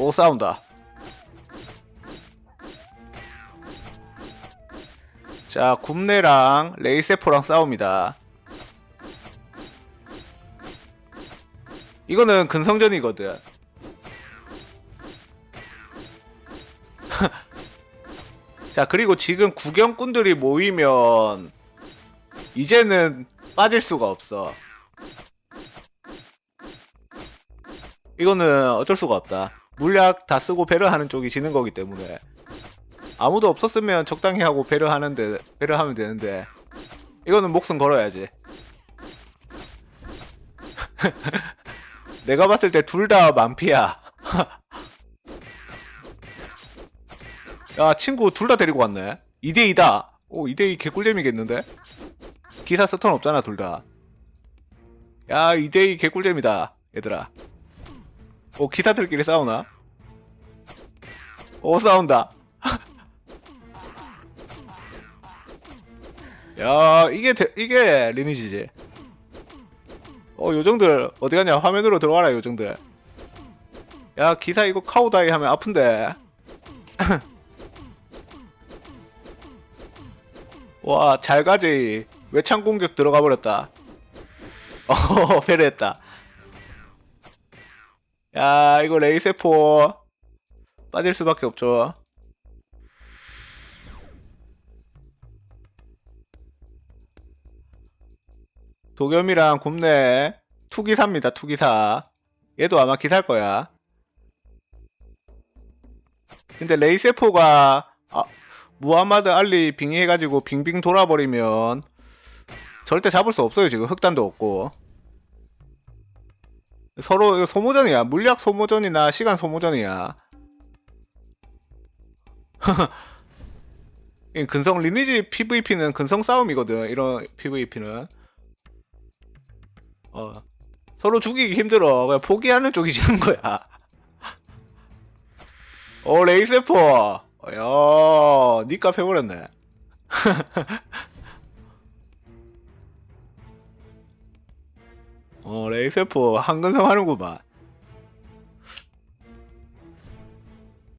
오 싸운다. 자 굽네랑 레이세포랑 싸웁니다. 이거는 근성전이거든. 자 그리고 지금 구경꾼들이 모이면 이제는 빠질 수가 없어. 이거는 어쩔 수가 없다 물약 다 쓰고 배려하는 쪽이 지는 거기 때문에. 아무도 없었으면 적당히 하고 배려하는데 배려하면 되는데. 이거는 목숨 걸어야지. 내가 봤을 때 둘 다 만피야. 야 친구 둘 다 데리고 왔네. 2대2다. 오 2대2 개꿀잼이겠는데? 기사 스턴 없잖아 둘다야 2대2 개꿀잼이다 얘들아 오 기사들끼리 싸우나? 오 싸운다. 야 이게 대- 이게 리니지지. 어 요정들 어디 가냐? 화면으로 들어와라 요정들. 야 기사 이거 카우다이 하면 아픈데. 와 잘가지. 외창 공격 들어가 버렸다. 어 패배했다 야 이거 레이세포 빠질 수밖에 없죠. 도겸이랑 굽네 투기사입니다 투기사. 얘도 아마 기사일 거야. 근데 레이세포가 아, 무하마드 알리 빙의해가지고 빙빙 돌아버리면 절대 잡을 수 없어요 지금. 흑단도 없고 서로 소모전이야. 물약 소모전이나 시간 소모전이야. 이 근성 리니지 PVP는 근성 싸움이거든 이런 PVP는. 어. 서로 죽이기 힘들어. 그냥 포기하는 쪽이 지는 거야. 어 레이세포. 야 니값 해버렸네 어 레이세포 한근성 하는구만